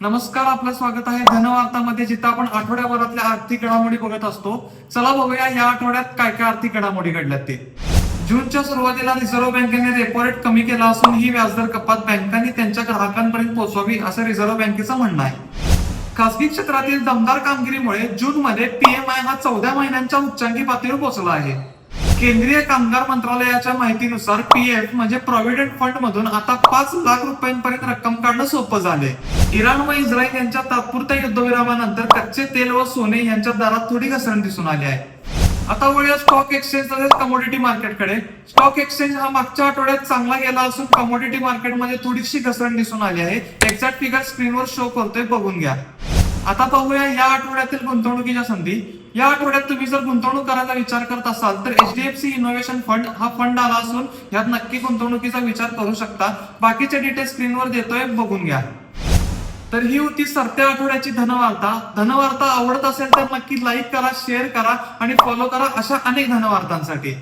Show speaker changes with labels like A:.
A: नमस्कार आपलं स्वागत आहे. धनवार्तामध्ये जिथं आपण आठवड्याभरातल्या आर्थिक घडामोडी बघत असतो. चला बघूया या आठवड्यात काय काय आर्थिक घडामोडी घडल्यात ते. जूनच्या सुरुवातीला रिझर्व्ह बँकेने रेपो रेट कमी केला असून ही व्याजदर कपात बँकांनी त्यांच्या ग्राहकांपर्यंत पोहोचवावी असं रिझर्व्ह बँकेचं म्हणणं आहे. खासगी क्षेत्रातील दमदार कामगिरीमुळे जून मध्ये पीएमआय हा चौदा महिन्यांच्या उच्चांकी पातळीवर पोहोचला आहे. केंद्रीय कामगार मंत्रालयाच्या माहितीनुसार पीएफ म्हणजे प्रॉव्हिडंट फंड मधून आता पाच लाख रुपयांपर्यंत रक्कम काढणं सोपं झाले इराण व इस्रायल यांच्या तात्पुरत्या युद्धविरामानंतर कच्चे तेल व सोने यांच्या दरात थोडी घसरण दिसून आली आहे. आता वळूया स्टॉक एक्सचेंज तसेच कमोडिटी मार्केटकडे स्टॉक एक्सचेंज हा मागच्या आठवड्यात चांगला गेला असून कमोडिटी मार्केटमध्ये थोडीशी घसरण दिसून आली आहे. एक्झॅक्ट फिगर स्क्रीनवर शो करतोय बघून घ्या. आता पाहूया या आठवड्यातील गुंतवणुकीच्या संधी. या आठवड्यात तुम्ही जर गुंतवणूक करायचा विचार करत असाल तर एचडीएफसी इनोव्हेशन फंड हा फंड आला असून यात नक्की गुंतवणुकीचा विचार करू शकता. बाकीचे डिटेल्स स्क्रीनवर देतोय बघून घ्या. तर ही होती सरत्या आठवड्याची धनवार्ता. धनवार्ता आवडत असेल तर नक्की लाईक करा शेअर करा आणि फॉलो करा अशा अनेक धनवार्तांसाठी.